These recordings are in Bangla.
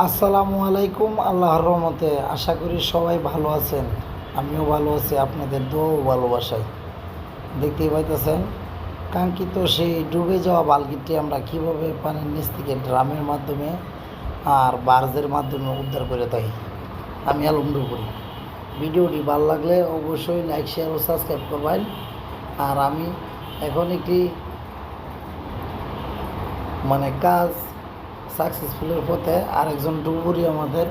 আসসালামু আলাইকুম, আল্লাহর রহমতে। আশা করি সবাই ভালো আছেন। আমিও ভালো আছি, আপনাদের দোয়াও ভালোবাসাই দেখতেই পাইতেছেন, কাঙ্ক্ষিত সেই ডুবে যাওয়া বালগিটি আমরা কীভাবে পানির নিচ থেকে ড্রামের মাধ্যমে আর বার্জের মাধ্যমে উদ্ধার করে থাকি আমি আলমডু করি। ভিডিওটি ভালো লাগলে অবশ্যই লাইক শেয়ার ও সাবস্ক্রাইব করবেন। আর আমি এখন একটি মানে কাজ সাকসেসফুলের পথে আরেকজন ডুবুরি আমাদের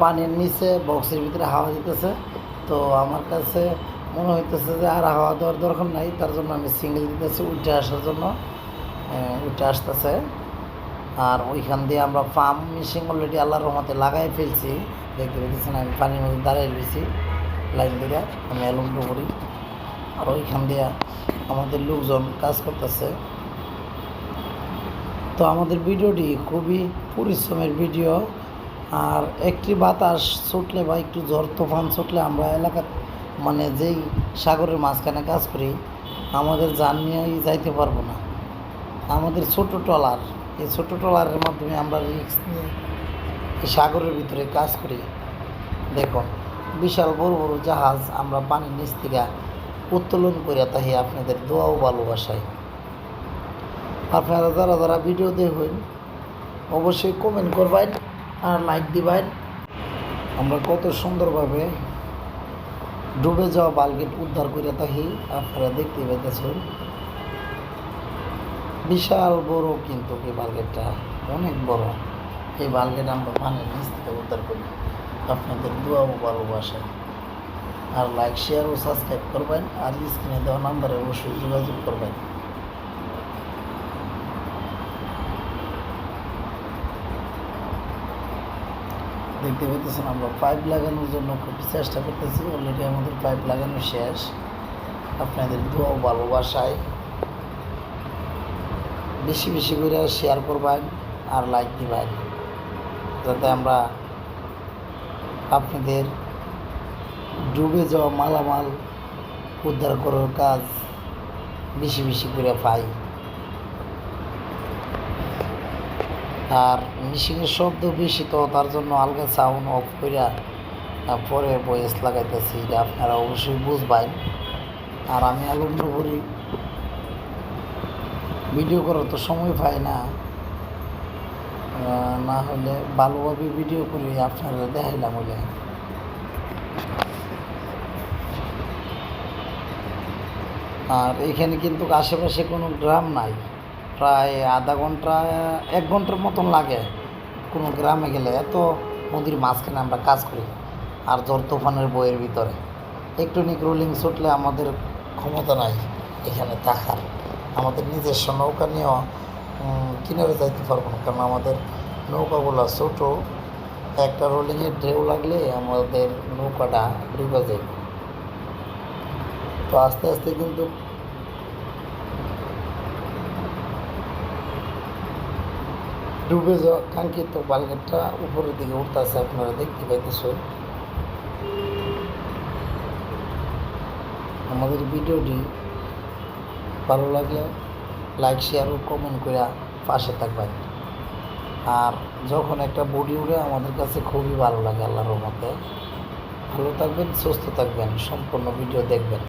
পানির নিচে বক্সের ভিতরে হাওয়া দিতেছে। তো আমার কাছে মনে হইতেছে যে আর হাওয়া দেওয়ার দরকার নাই, তার জন্য আমি সিঙ্গেল দিতেছি উঠে আসার জন্য। উঠে আসতেছে। আর ওইখান দিয়ে আমরা পাম্প মিশিং অলরেডি আল্লাহর রহমতে লাগাই ফেলছি। দেখতে পেতেছেন আমি পানির মধ্যে দাঁড়িয়ে রয়েছি লাইন দিয়ে আমি অ্যালুম ডুবুরি। আর ওইখান দিয়ে আমাদের লোকজন কাজ করতেছে। তো আমাদের ভিডিওটি খুবই পরিশ্রমের ভিডিও। আর একটি বাতাস ছুটলে বা একটু ঝড় তুফান ছুটলে আমরা এলাকা মানে যেই সাগরের মাঝখানে কাজ করি, আমাদের যান নিয়েই যাইতে পারব না। আমাদের ছোট ট্রলার, এই ছোট ট্রলারের মাধ্যমে আমরা রিক্স নিয়ে এই সাগরের ভিতরে কাজ করি। দেখুন বিশাল বড় বড় জাহাজ আমরা পানির নিচ থেকে উত্তোলন করে তাই আপনাদের দোয়াও ভালোবাসায়। আপনারা যারা যারা ভিডিও দেখবেন, অবশ্যই কমেন্ট করবেন আর লাইক দিবেন। আমরা কত সুন্দরভাবে ডুবে যাওয়া বালগেট উদ্ধার করে থাকি, আপনারা দেখতে পেতেছেন। বিশাল বড় কিন্তু এই বালগেটটা, অনেক বড়। এই বালগেট আমরা পানির নিচ থেকে উদ্ধার করি। আপনাদের দোয়া ও ভালোবাসা। আর লাইক শেয়ার ও সাবস্ক্রাইব করবেন আর স্ক্রিনে দেওয়া নাম্বারে অবশ্যই যোগাযোগ করবেন। দেখতে পেতেছেন আমরা পাইপ লাগানোর জন্য খুব চেষ্টা করতেছি। অলরেডি আমাদের পাইপ লাগানো শেষ। আপনাদের দোয়া, ভালোবাসায় বেশি বেশি করে শেয়ার করবেন আর লাইক দিবেন। যাতে আমরা আপনাদের ডুবে যাওয়া মালামাল উদ্ধার করার কাজ বেশি বেশি করে পাই। আর মেশিনের শব্দ বেশি, তো তার জন্য আলগা সাউন্ড অফ করিয়া পরে বয়েস লাগাইতেছি, এটা আপনারা অবশ্যই বুঝবেন। আর আমি আনন্দ করি ভিডিও করার তো সময় পাই না। না হলে ভালোভাবে ভিডিও করে আপনারা দেখাইলাম হলে আর এখানে কিন্তু আশেপাশে কোনো গ্রাম নাই। প্রায় আধা ঘণ্টা, এক ঘণ্টার মতন লাগে কোনো গ্রামে গেলে। এত নদীর মাঝখানে আমরা কাজ করি আর ঝড় তুফানের বইয়ের ভিতরে। একটু নিক রোলিং ছুটলে আমাদের ক্ষমতা নাই এখানে থাকার। আমাদের নিজস্ব নৌকা নিয়েও কিনারে যাইতে পারব না। কারণ আমাদের নৌকাগুলো ছোটো, একটা রোলিংয়ের ঢেউ লাগলে আমাদের নৌকাটা ডুবে যায়। তো আস্তে আস্তে কিন্তু ডুবে যাওয়া কাঙ্ক্ষিত বালগেটটা উপরের দিকে উঠতেছে আপনারা দেখতে পাইতেছেন। আমাদের ভিডিওটি ভালো লাগলে লাইক শেয়ার ও কমেন্ট করে পাশে থাকবেন। আর যখন একটা বডি উড়ে, আমাদের কাছে খুবই ভালো লাগে, আল্লাহর মতে ভালো থাকবেন, সুস্থ থাকবেন, সম্পূর্ণ ভিডিও দেখবেন।